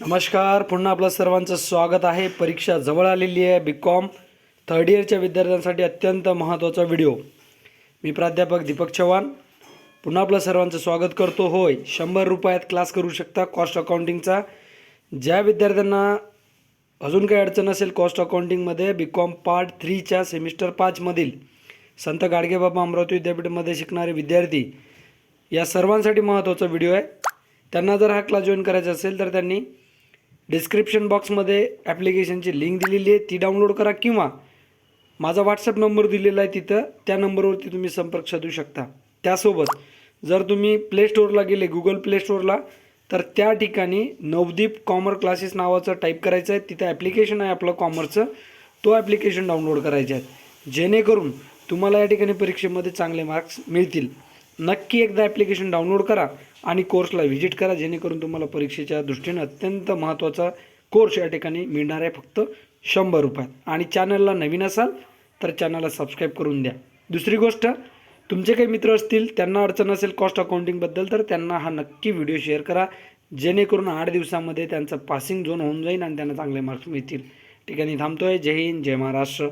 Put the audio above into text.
नमस्कार. पुन्हा आपलं सर्वांचं स्वागत आहे. परीक्षा जवळ आलेली आहे. बी कॉम थर्ड इयरच्या विद्यार्थ्यांसाठी अत्यंत महत्त्वाचा व्हिडिओ मी प्राध्यापक दीपक चव्हाण. पुन्हा आपलं सर्वांचं स्वागत करतो. होय शंभर रुपयात क्लास करू शकता कॉस्ट अकाउंटिंगचा ज्या विद्यार्थ्यांना अजून काही अडचण असेल कॉस्ट अकाउंटिंगमध्ये बी कॉम पार्ट थ्रीच्या सेमिस्टर पाचमधील संत गाडगेबाबा अमरावती विद्यापीठामध्ये शिकणारे विद्यार्थी या सर्वांसाठी महत्त्वाचा व्हिडिओ आहे. त्यांना जर हा क्लास जॉईन करायचा असेल तर त्यांनी डिस्क्रिप्शन बॉक्समध्ये ॲप्लिकेशनची लिंक दिलेली आहे. ती डाउनलोड करा किंवा माझा व्हॉट्सअप नंबर दिलेला आहे तिथं. त्या नंबरवरती तुम्ही संपर्क साधू शकता. त्यासोबत जर तुम्ही प्ले स्टोअरला गेले गुगल प्ले स्टोअरला तर त्या ठिकाणी नवदीप कॉमर क्लासेस नावाचं टाईप करायचं आहे. तिथं ॲप्लिकेशन आहे आपलं कॉमर्सचं तो ॲप्लिकेशन डाउनलोड करायचे आहेत जेणेकरून तुम्हाला या ठिकाणी परीक्षेमध्ये चांगले मार्क्स मिळतील. नक्की एकदा ॲप्लिकेशन डाउनलोड करा आणि कोर्सला व्हिजिट करा जेणेकरून तुम्हाला परीक्षेच्या दृष्टीने अत्यंत महत्त्वाचा कोर्स या ठिकाणी मिळणार आहे फक्त शंभर रुपयात. आणि चॅनलला नवीन असाल तर चॅनलला सबस्क्राईब करून द्या. दुसरी गोष्ट तुमचे काही मित्र असतील त्यांना अडचण असेल कॉस्ट अकाउंटिंगबद्दल तर त्यांना हा नक्की व्हिडिओ शेअर करा. जेणेकरून आठ दिवसामध्ये त्यांचं पासिंग झोन होऊन जाईल आणि त्यांना चांगले मार्क्स मिळतील. ठिकाणी थांबतोय. जय हिंद जय महाराष्ट्र.